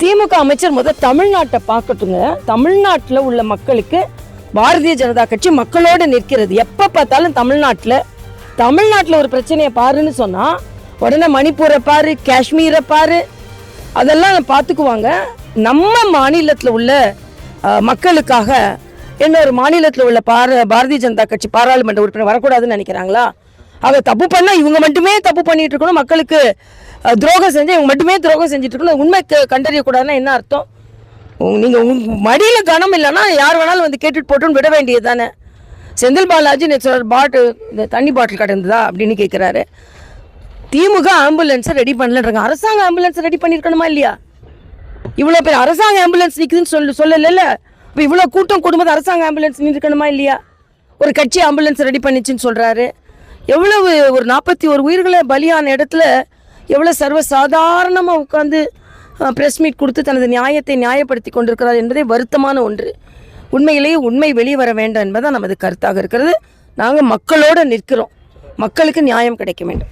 திமுக அமைச்சர் முதல் தமிழ்நாட்டை பார்க்கட்டுங்க. தமிழ்நாட்டில் உள்ள மக்களுக்கு பாரதிய ஜனதா கட்சி மக்களோடு நிற்கிறது. எப்போ பார்த்தாலும் தமிழ்நாட்டில் தமிழ்நாட்டில் ஒரு பிரச்சனையை பாருன்னு சொன்னால் உடனே மணிப்பூரை பாரு காஷ்மீரை பாரு அதெல்லாம் பார்த்துக்குவாங்க. நம்ம மாநிலத்தில் உள்ள மக்களுக்காக இன்னொரு மாநிலத்தில் உள்ள பார பாரதிய ஜனதா கட்சி பாராளுமன்ற உறுப்பினர் வரக்கூடாதுன்னு நினைக்கிறாங்களா? அவ தப்பு பண்ணால் இவங்க மட்டுமே தப்பு பண்ணிட்டு இருக்கணும். மக்களுக்கு துரோகம் செஞ்சு இவங்க மட்டுமே துரோகம் செஞ்சுட்டு இருக்கணும். உண்மை கண்டறியக்கூடாதுன்னா என்ன அர்த்தம்? நீங்கள் மடியில் உங்க கனம் இல்லைன்னா யார் வேணாலும் வந்து கேட்டுட்டு போட்டுன்னு விட வேண்டியது தானே. செந்தில் பாலாஜி நேற்று சொல்றாரு, பாட்டு இந்த தண்ணி பாட்டில் கிடந்ததா அப்படின்னு கேட்குறாரு திமுக ஆம்புலன்ஸை ரெடி பண்ணலன்றாங்க அரசாங்க ஆம்புலன்ஸ் ரெடி பண்ணியிருக்கணுமா இல்லையா? இவ்வளோ பேர் அரசாங்க ஆம்புலன்ஸ் நிற்குதுன்னு சொல்லு சொல்லலைல்ல? இப்போ இவ்வளோ கூட்டம் கூடும்போது அரசாங்க ஆம்புலன்ஸ் நிற்கணுமா இல்லையா? ஒரு கட்சி ஆம்புலன்ஸ் ரெடி பண்ணிச்சுன்னு சொல்கிறாரு எவ்வளவு ஒரு நாற்பத்தி ஒரு உயிர்களை பலியான இடத்துல எவ்வளோ சர்வசாதாரணமாக உட்காந்து ப்ரெஸ் மீட் கொடுத்து தனது நியாயத்தை நியாயப்படுத்தி கொண்டிருக்கிறார் என்பதே வருத்தமான ஒன்று. உண்மையிலேயே உண்மை வெளியே வர வேண்டும் என்பதுதான் நமது கருத்தாக இருக்கிறது. நாங்கள் மக்களோடு நிற்கிறோம். மக்களுக்கு நியாயம் கிடைக்க வேண்டும்.